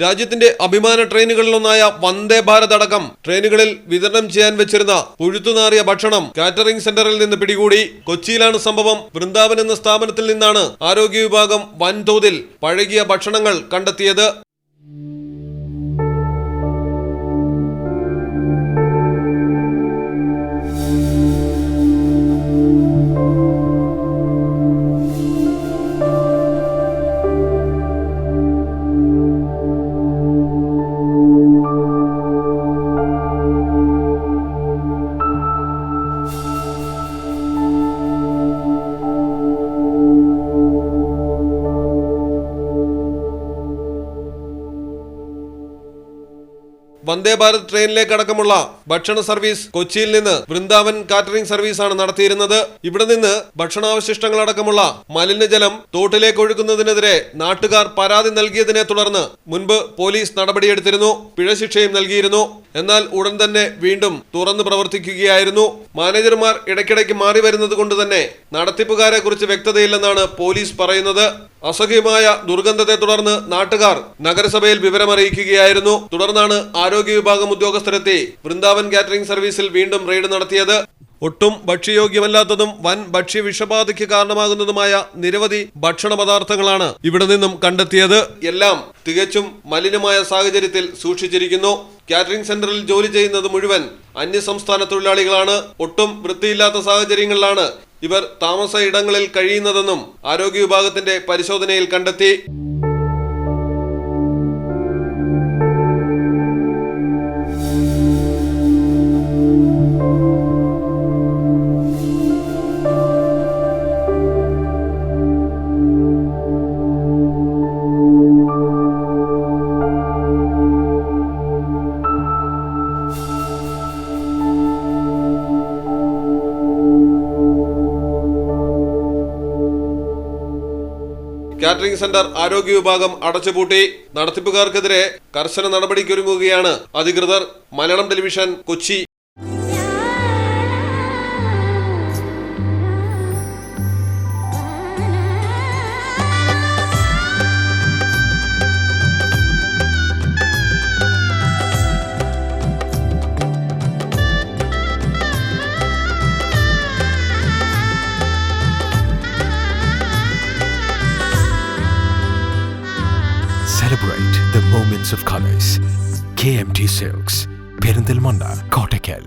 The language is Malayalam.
രാജ്യത്തിന്റെ അഭിമാന ട്രെയിനുകളിലൊന്നായ വന്ദേ ഭാരത് അടക്കം ട്രെയിനുകളിൽ വിതരണം ചെയ്യാൻ വെച്ചിരുന്ന പുഴുത്തുനാറിയ ഭക്ഷണം കാറ്ററിംഗ് സെന്ററിൽ നിന്ന് പിടികൂടി. കൊച്ചിയിലാണ് സംഭവം. വൃന്ദാവൻ എന്ന സ്ഥാപനത്തിൽ നിന്നാണ് ആരോഗ്യ വിഭാഗം വൻതോതിൽ പഴകിയ ഭക്ഷണങ്ങൾ കണ്ടെത്തിയത്. വന്ദേ ഭാരത് ട്രെയിനിലേക്കടക്കമുള്ള ഭക്ഷണ സർവീസ് കൊച്ചിയിൽ നിന്ന് വൃന്ദാവൻ കാറ്ററിംഗ് സർവീസ് ആണ് നടത്തിയിരുന്നത്. ഇവിടെ നിന്ന് ഭക്ഷണാവശിഷ്ടങ്ങളടക്കമുള്ള മലിനജലം തോട്ടിലേക്ക് ഒഴുക്കുന്നതിനെതിരെ നാട്ടുകാർ പരാതി നൽകിയതിനെ തുടർന്ന് മുൻപ് പോലീസ് നടപടിയെടുത്തിരുന്നു. പിഴശിക്ഷയും നൽകിയിരുന്നു. എന്നാൽ ഉടൻ തന്നെ വീണ്ടും തുറന്നു പ്രവർത്തിക്കുകയായിരുന്നു. മാനേജർമാർ ഇടയ്ക്കിടയ്ക്ക് മാറി വരുന്നത് കൊണ്ട് തന്നെ നടത്തിപ്പുകാരെ കുറിച്ച് വ്യക്തതയില്ലെന്നാണ് പോലീസ് പറയുന്നത്. അസഹ്യമായ ദുർഗന്ധത്തെ തുടർന്ന് നാട്ടുകാർ നഗരസഭയിൽ വിവരമറിയിക്കുകയായിരുന്നു തുടർന്നാണ് ആരോഗ്യ വിഭാഗം ഉദ്യോഗസ്ഥരെത്തി വൃന്ദാവൻ കാറ്ററിംഗ് സർവീസിൽ വീണ്ടും റെയ്ഡ് നടത്തിയത്. ഒട്ടും ഭക്ഷ്യയോഗ്യമല്ലാത്തതും വൻ ഭക്ഷ്യ വിഷബാധയ്ക്ക് കാരണമാകുന്നതുമായ നിരവധി ഭക്ഷണ പദാർത്ഥങ്ങളാണ് ഇവിടെ നിന്നും കണ്ടെത്തിയത്. എല്ലാം തികച്ചും മലിനമായ സാഹചര്യത്തിൽ സൂക്ഷിച്ചിരിക്കുന്നു. കാറ്ററിംഗ് സെന്ററിൽ ജോലി ചെയ്യുന്നത് മുഴുവൻ അന്യസംസ്ഥാന തൊഴിലാളികളാണ്. ഒട്ടും വൃത്തിയില്ലാത്ത സാഹചര്യങ്ങളിലാണ് ഇവർ താമസ ഇടങ്ങളിൽ കഴിയുന്നതെന്നും ആരോഗ്യ വിഭാഗത്തിന്റെ പരിശോധനയിൽ കണ്ടെത്തി. കാറ്ററിംഗ് സെന്റർ ആരോഗ്യ വിഭാഗം അടച്ചുപൂട്ടി. നടത്തിപ്പുകാർക്കെതിരെ കർശന നടപടിക്കൊരുങ്ങുകയാണ് അധികൃതർ. Malayalam television Kochi. celebrate the moments of colors. KMT Silks, Perindil Manna, Kottakel.